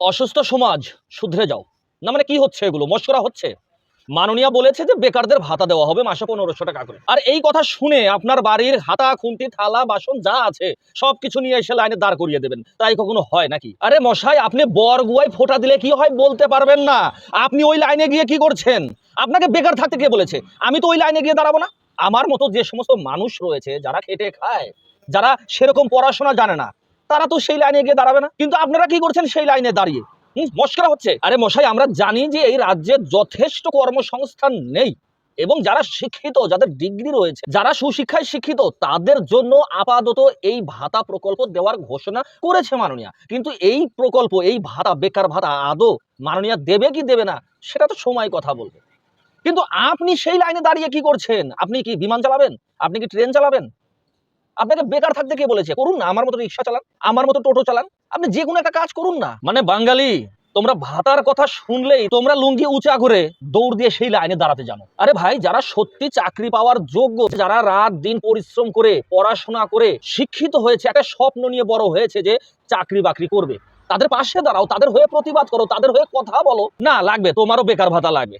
অসুস্থ সমাজ, শুধরে যাও। না মানে কি হচ্ছে এগুলো? মস্করা হচ্ছে? মাননীয়া বলেছে যে বেকারদের ভাতা দেওয়া হবে মাসে পনেরোশো টাকা করে। আর এই কথা শুনে আপনার বাড়ির হাতা, খুন্তি, থালা, বাসন যা আছে সব কিছু নিয়ে এসে লাইনে দাঁড় করিয়ে দেবেন। তাই কখনো হয় নাকি? আরে মশাই, আপনি বর গুয়ায় ফোঁটা দিলে কি হয় বলতে পারবেন না। আপনি ওই লাইনে গিয়ে কি করছেন? আপনাকে বেকার থাকতে কে বলেছে? আমি তো ওই লাইনে গিয়ে দাঁড়াবো না? আমার মতো যে সমস্ত মানুষ রয়েছে, যারা খেটে খায়, যারা সেরকম পড়াশোনা জানে না তারা তো সেই লাইনে গিয়ে দাঁড়াবে না। কিন্তু আপনারা কি করছেন সেই লাইনে দাঁড়িয়ে? মস্করা হচ্ছে। আরে মশাই, আমরা জানি যে এই রাজ্যে যথেষ্ট কর্মসংস্থান নেই এবং যারা শিক্ষিত, যাদের ডিগ্রি রয়েছে, যারা সুশিক্ষায় শিক্ষিত, তাদের জন্য আপাতত এই ভাতা প্রকল্প দেওয়ার ঘোষণা করেছে মাননীয়া। কিন্তু এই প্রকল্প, এই ভাতা, বেকার ভাতা আদৌ মাননীয়া দেবে কি দেবে না, সেটা তো সময় কথা বলবে। কিন্তু আপনি সেই লাইনে দাঁড়িয়ে কি করছেন? আপনি কি বিমান চালাবেন? আপনি কি ট্রেন চালাবেন? আপনাকে বেকার থাকতে কে বলেছে? করুন না, আমার মতো রিক্সা চালান, আমার মতো টোটো চালান, আপনি যে কোনো একটা কাজ করুন না। মানে বাঙালি, তোমরা ভাতার কথা শুনলেই তোমরা লুঙ্গি উঁচা করে দৌড় দিয়ে সেই লাইনে দাঁড়াতে জানো। আরে ভাই, যারা সত্যি চাকরি পাওয়ার যোগ্য, যারা রাত দিন পরিশ্রম করে, পড়াশোনা করে শিক্ষিত হয়েছে, একটা স্বপ্ন নিয়ে বড় হয়েছে যে চাকরি বাকরি করবে। তাদের পাশে দাঁড়াও, তাদের হয়ে প্রতিবাদ করো, তাদের হয়ে কথা বলো। না, লাগবে, তোমারও বেকার ভাতা লাগবে।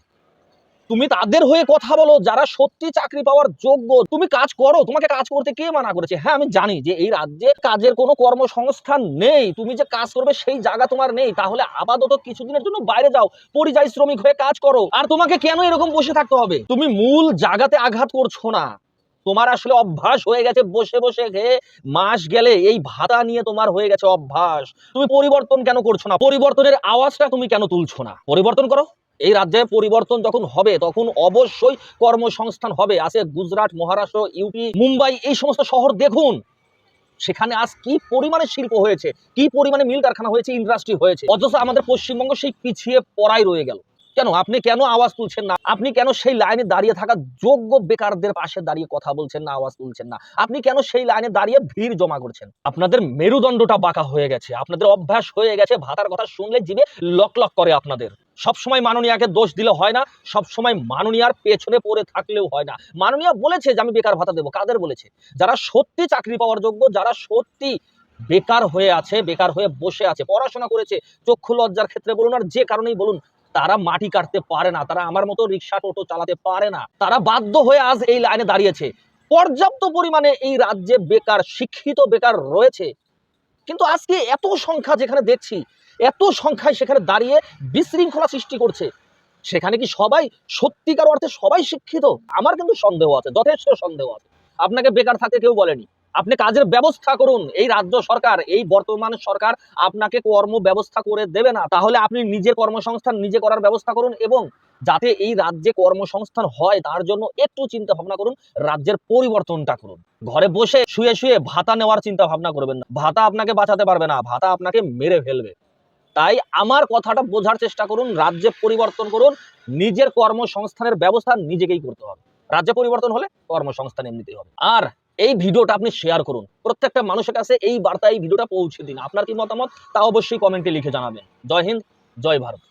তুমি তাদের হয়ে কথা বলো, যারা সত্যি চাকরি পাওয়ার যোগ্য। তুমি কাজ করো, তোমাকে কাজ করতে কে মানা করেছে? হ্যাঁ আমি জানি যে এই রাজ্যে কাজের কোনো কর্মসংস্থান নেই। তুমি যে কাজ করবে সেই জায়গা তোমার নেই। তাহলে আপাতত কিছুদিনের জন্য বাইরে যাও। পরিযায়ী শ্রমিক হয়ে কাজ করো। আর তোমাকে কেন এরকম বসে থাকতে হবে? তুমি মূল জায়গাতে আঘাত করছ না। তোমার আসলে অভ্যাস হয়ে গেছে বসে বসে খেয়ে মাস গেলে এই ভাতা নিয়ে তোমার হয়ে গেছে অভ্যাস। তুমি পরিবর্তন কেন করছ না? পরিবর্তনের আওয়াজটা তুমি কেন তুলছো না? পরিবর্তন করো। এই রাজ্যে পরিবর্তন যখন হবে, তখন অবশ্যই কর্মসংস্থান হবে। আছে গুজরাট, মহারাষ্ট্র ইউপি মুম্বাই, এই সমস্ত শহর দেখুন। সেখানে আজ কি পরিমাণে শিল্প হয়েছে, কি পরিমাণে মিল কারখানা হয়েছে ইন্ডাস্ট্রি হয়েছে। অথচ আমাদের পশ্চিমবঙ্গ সেই পিছিয়ে পড়াই রয়ে গেল। কেন? আপনি কেন আওয়াজ তুলছেন না? আপনি কেন সেই লাইনে দাঁড়িয়ে থাকা যোগ্য বেকারদের পাশে দাঁড়িয়ে কথা বলছেন না, আওয়াজ তুলছেন না? আপনি কেন সেই লাইনে দাঁড়িয়ে ভিড় জমা করছেন? আপনাদের মেরুদণ্ডটা বাঁকা হয়ে গেছে, আপনাদের অভ্যাস হয়ে গেছে, ভাতার কথা শুনলে জিভে লক লক করে আপনাদের। সবসময় মাননীয়াকে দোষ দিলে হয় না, সবসময় মাননীয়ার পেছনে পড়ে থাকলেও হয় না। মাননীয়া বলেছে যে আমি বেকার ভাতা দেবো, কাদের বলেছে? যারা সত্যি চাকরি পাওয়ার যোগ্য, যারা সত্যি বেকার হয়ে আছে, বেকার হয়ে বসে আছে, পড়াশোনা করেছে, চক্ষু লজ্জার ক্ষেত্রে বলুন আর যে কারণেই বলুন তারা মাটি কাটতে পারে না, তারা আমার মতো রিক্সা, টোটো চালাতে পারে না। তারা বাধ্য হয়ে আজ এই লাইনে দাঁড়িয়েছে। পর্যাপ্ত পরিমাণে এই রাজ্যে বেকার, শিক্ষিত বেকার রয়েছে। কিন্তু আজকে এত সংখ্যা যেখানে দেখছি, এত সংখ্যায় সেখানে দাঁড়িয়ে বিশৃঙ্খলা সৃষ্টি করছে। সেখানে কি সবাই সত্যিকার অর্থে সবাই শিক্ষিত? আমার কিন্তু সন্দেহ আছে, যথেষ্ট সন্দেহ আছে। আপনাকে বেকার থাকতে কেউ বলেনি। আপনি কাজের ব্যবস্থা করুন। এই রাজ্য সরকার, এই বর্তমান সরকার আপনাকে কর্ম ব্যবস্থা করে দেবে না। তাহলে আপনি নিজের কর্মসংস্থান নিজে করার ব্যবস্থা করুন এবং যাতে এই রাজ্যে কর্মসংস্থান হয়, তার জন্য একটু চিন্তা ভাবনা করুন, রাজ্যের পরিবর্তনটা করুন। ঘরে বসে শুয়ে শুয়ে ভাতা নেওয়ার চিন্তা ভাবনা করবেন না। ভাতা আপনাকে বাঁচাতে পারবে না, ভাতা আপনাকে মেরে ফেলবে। তাই আমার কথাটা বোঝার চেষ্টা করুন, রাজ্যে পরিবর্তন করুন, নিজের কর্মসংস্থানের ব্যবস্থা নিজেকেই করতে হবে। রাজ্যে পরিবর্তন হলে কর্মসংস্থান এমনিতেই হবে। আর এই ভিডিওটা আপনি শেয়ার করুন। প্রত্যেকটা মানুষের কাছে এই বার্তা এই ভিডিওটা পৌঁছে দিন। আপনার কি মতামত? তা অবশ্যই কমেন্টে লিখে জানাবেন। জয় হিন্দ, জয় ভারত।